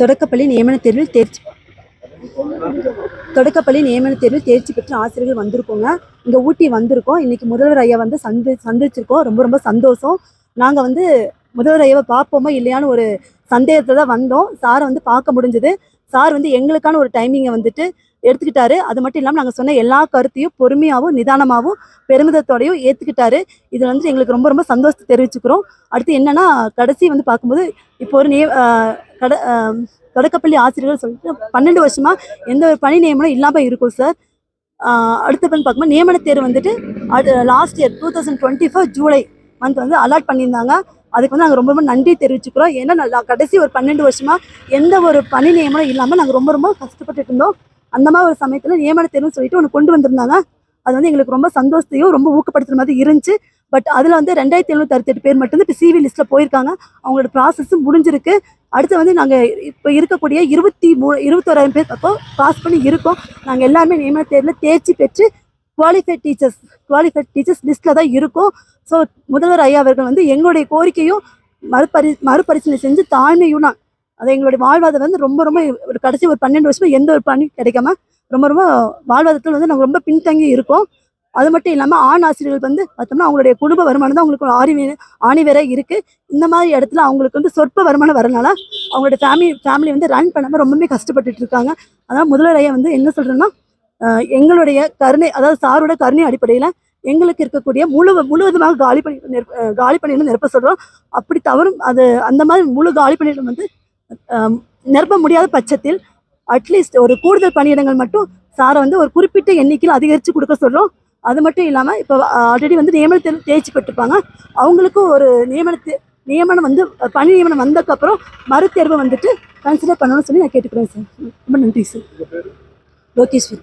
தொடக்கப்பள்ளி நியமன தேர்வில் தேர்ச்சி தொடக்கப்பள்ளி நியமன தேர்வில் தேர்ச்சி பெற்ற ஆசிரியர்கள் வந்திருக்கோங்க. இங்கே ஊட்டி வந்திருக்கோம். இன்னைக்கு முதல்வர் ஐயா வந்து சந்தி சந்திச்சிருக்கோம். ரொம்ப ரொம்ப சந்தோஷம். நாங்கள் வந்து முதல்வர் ஐயாவை பார்ப்போமா இல்லையான்னு ஒரு சந்தேகத்தில் தான் வந்தோம். சாரை வந்து பார்க்க முடிஞ்சது. சார் வந்து எங்களுக்கான ஒரு டைமிங்கை வந்துட்டு எடுத்துக்கிட்டாரு. அது மட்டும் இல்லாமல் நாங்கள் சொன்ன எல்லா கருத்தையும் பொறுமையாகவும் நிதானமாகவும் பெருமிதத்தோடையும் ஏற்றுக்கிட்டாரு இது வந்து எங்களுக்கு ரொம்ப ரொம்ப சந்தோஷத்தை தெரிவிச்சுக்கிறோம். அடுத்து என்னென்னா கடைசி வந்து பார்க்கும்போது இப்போ ஒரு நே கட தொடக்கப்பள்ளி ஆசிரியர்கள் சொல்லிட்டு பன்னெண்டு வருஷமாக எந்த ஒரு பணி நியமனம் இல்லாமல் இருக்கும் சார் அடுத்த பண்ணி பார்க்கும்போது நியமன தேர்வு வந்துட்டு last year two thousand twenty four July month வந்து அலாட் பண்ணியிருந்தாங்க. அதுக்கு வந்து நாங்கள் ரொம்ப ரொம்ப நன்றி தெரிவிச்சுக்கிறோம். ஏன்னா நல்லா கடைசி ஒரு பன்னெண்டு வருஷமாக எந்த ஒரு பணி நியமனம் இல்லாமல் நாங்கள் ரொம்ப ரொம்ப கஷ்டப்பட்டுட்டு இருந்தோம். அந்த மாதிரி ஒரு சமயத்தில் நியமன தேர்வுன்னு சொல்லிட்டு ஒன்று கொண்டு வந்திருந்தாங்க. அது வந்து எங்களுக்கு ரொம்ப சந்தோஷத்தையும் ரொம்ப ஊக்கப்படுத்துற மாதிரி இருந்துச்சு. பட் அதில் வந்து ரெண்டாயிரத்தி எழுநூத்தி அறுபத்தெட்டு பேர் மட்டும் இப்போ சிவி லிஸ்ட்டில் போயிருக்காங்க. அவங்களோட ப்ராசஸும் முடிஞ்சிருக்கு. அடுத்து வந்து நாங்கள் இப்போ இருக்கக்கூடிய இருபத்தி மூ இருபத்தோராயிரம் பேர் அப்போ பாஸ் பண்ணி இருக்கோம். நாங்கள் எல்லாருமே நியமன தேர்வில் தேர்ச்சி பெற்று குவாலிஃபைட் டீச்சர்ஸ் குவாலிஃபைட் டீச்சர்ஸ் லிஸ்ட்டில் தான் இருக்கும். ஸோ முதல்வர் ஐயா அவர்கள் வந்து எங்களுடைய கோரிக்கையும் மறுபரி மறுபரிசீலனை செஞ்சு தாழ்மையும் நான் அது எங்களுடைய வாழ்வாதாரம் வந்து ரொம்ப ரொம்ப ஒரு கடைசி ஒரு பன்னெண்டு வருஷமா எந்த ஒரு பணி கிடைக்காம ரொம்ப ரொம்ப வாழ்வாதாரத்தில் வந்து நாங்கள் ரொம்ப பின்தங்கி இருக்கோம். அது மட்டும் இல்லாமல் ஆண் ஆசிரியர்கள் வந்து பார்த்தோம்னா அவங்களுடைய குடும்ப வருமானம் தான் அவங்களுக்கு ஆணி ஆணி வேற இருக்குது இந்த மாதிரி இடத்துல அவங்களுக்கு வந்து சொற்ப வருமானம் வரனால அவங்களுடைய ஃபேமிலி ஃபேமிலி வந்து ரன் பண்ணாமல் ரொம்பவே கஷ்டப்பட்டுட்டு இருக்காங்க. அதனால் முதலரையை வந்து என்ன சொல்கிறேன்னா எங்களுடைய கருணை அதாவது சாரோட கருணை அடிப்படையில் எங்களுக்கு இருக்கக்கூடிய முழு முழுவதுமாக காலி பண்ணி காலி பண்ணிட்டு நிரப்ப சொல்கிறோம் அப்படி தவறும் அது அந்த மாதிரி முழு காலி பணியிடம் வந்து நிரப்ப முடியாத பட்சத்தில் அட்லீஸ்ட் ஒரு கூடுதல் பணியிடங்கள் மட்டும் சாரை வந்து ஒரு குறிப்பிட்ட எண்ணிக்கையில் அதிகரித்து கொடுக்க சொல்கிறோம் அது மட்டும் இல்லாமல் இப்போ ஆல்ரெடி வந்து நியமன தேர்வு தேர்ச்சி பெற்றிருப்பாங்க அவங்களுக்கும் ஒரு நியமன தே- நியமனம் வந்து பணி நியமனம் வந்ததுக்கப்புறம் மறுதேர்வை வந்துட்டு கன்சிடர் பண்ணணும்னு சொல்லி நான் கேட்டுக்கிறேன் சார். ரொம்ப நன்றி சார். லோகேஸ்வர்.